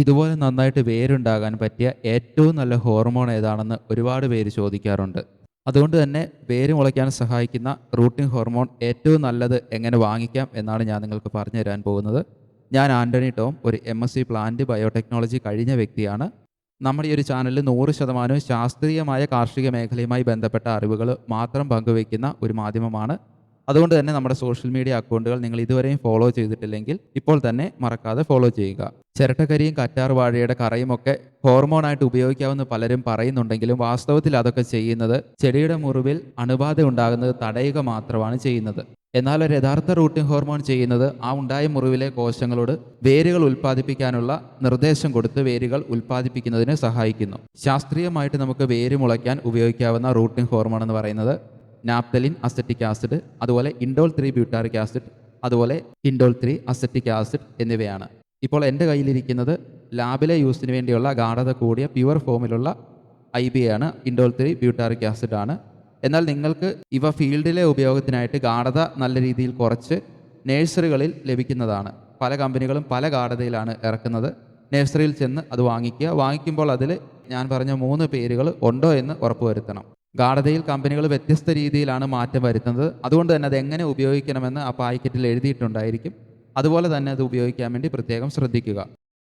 ഇതുപോലെ നന്നായിട്ട് വേരുണ്ടാകാൻ പറ്റിയ ഏറ്റവും നല്ല ഹോർമോൺ ഏതാണെന്ന് ഒരുപാട് പേര് ചോദിക്കാറുണ്ട്. അതുകൊണ്ട് തന്നെ വേര് മുളയ്ക്കാൻ സഹായിക്കുന്ന റൂട്ടിംഗ് ഹോർമോൺ ഏറ്റവും നല്ലത് എങ്ങനെ വാങ്ങിക്കാം എന്നാണ് ഞാൻ നിങ്ങൾക്ക് പറഞ്ഞു തരാൻ പോകുന്നത്. ഞാൻ ആന്റണി ടോം ഒരു M S C plant biotechnology കഴിഞ്ഞ വ്യക്തിയാണ്. നമ്മുടെ ഈ ഒരു ചാനലിൽ നൂറ് ശതമാനവും ശാസ്ത്രീയമായ കാർഷിക മേഖലയുമായി ബന്ധപ്പെട്ട അറിവുകൾ മാത്രം പങ്കുവയ്ക്കുന്ന ഒരു മാധ്യമമാണ്. അതുകൊണ്ട് തന്നെ നമ്മുടെ സോഷ്യൽ മീഡിയ അക്കൗണ്ടുകൾ നിങ്ങൾ ഇതുവരെയും ഫോളോ ചെയ്തിട്ടില്ലെങ്കിൽ ഇപ്പോൾ തന്നെ മറക്കാതെ ഫോളോ ചെയ്യുക. ചിരട്ടക്കരിയും കറ്റാർ വാഴയുടെ കറയുമൊക്കെ ഹോർമോണായിട്ട് ഉപയോഗിക്കാമെന്ന് പലരും പറയുന്നുണ്ടെങ്കിലും വാസ്തവത്തിൽ അതൊക്കെ ചെയ്യുന്നത് ചെടിയുടെ മുറിവിൽ അണുബാധ ഉണ്ടാകുന്നത് തടയുക മാത്രമാണ് ചെയ്യുന്നത്. എന്നാൽ ഒരു യഥാർത്ഥ റൂട്ടിംഗ് ഹോർമോൺ ചെയ്യുന്നത് ആ ഉണ്ടായ മുറിവിലെ കോശങ്ങളോട് വേരുകൾ ഉൽപ്പാദിപ്പിക്കാനുള്ള നിർദ്ദേശം കൊടുത്ത് വേരുകൾ ഉൽപ്പാദിപ്പിക്കുന്നതിന് സഹായിക്കുന്നു. ശാസ്ത്രീയമായിട്ട് നമുക്ക് വേര് മുളയ്ക്കാൻ ഉപയോഗിക്കാവുന്ന റൂട്ടിംഗ് ഹോർമോൺ എന്ന് പറയുന്നത് നാപ്തലിൻ അസറ്റിക് ആസിഡ് അതുപോലെ ഇൻഡോൾ ത്രീ ബ്യൂട്ടാറിക് ആസിഡ് അതുപോലെ ഇൻഡോൾ ത്രീ അസറ്റിക് ആസിഡ് എന്നിവയാണ്. ഇപ്പോൾ എന്റെ കയ്യിലിരിക്കുന്നത് ലാബിലെ യൂസിന് വേണ്ടിയുള്ള ഗാഠത കൂടിയ പ്യുവർ ഫോമിലുള്ള ഐ ബി ആണ് ഇൻഡോൾ ത്രീ ബ്യൂട്ടാറിക് ആസിഡ് ആണ്. എന്നാൽ നിങ്ങൾക്ക് ഇവ ഫീൽഡിലെ ഉപയോഗത്തിനായിട്ട് ഗാഠത നല്ല രീതിയിൽ കുറച്ച് നേഴ്സറികളിൽ ലഭിക്കുന്നതാണ്. പല കമ്പനികളും പല ഗാഠതയിലാണ് ഇറക്കുന്നത്. നേഴ്സറിയിൽ ചെന്ന് അത് വാങ്ങിക്കുക. വാങ്ങിക്കുമ്പോൾ അതിൽ ഞാൻ പറഞ്ഞ മൂന്ന് പേരുകൾ ഉണ്ടോ എന്ന് ഉറപ്പുവരുത്തണം. ഗാഠതയിൽ കമ്പനികൾ വ്യത്യസ്ത രീതിയിലാണ് മാറ്റം വരുത്തുന്നത്. അതുകൊണ്ട് തന്നെ അത് എങ്ങനെ ഉപയോഗിക്കണമെന്ന് ആ പാക്കറ്റിൽ എഴുതിയിട്ടുണ്ടായിരിക്കും. അതുപോലെ തന്നെ അത് ഉപയോഗിക്കാൻ വേണ്ടി പ്രത്യേകം ശ്രദ്ധിക്കുക.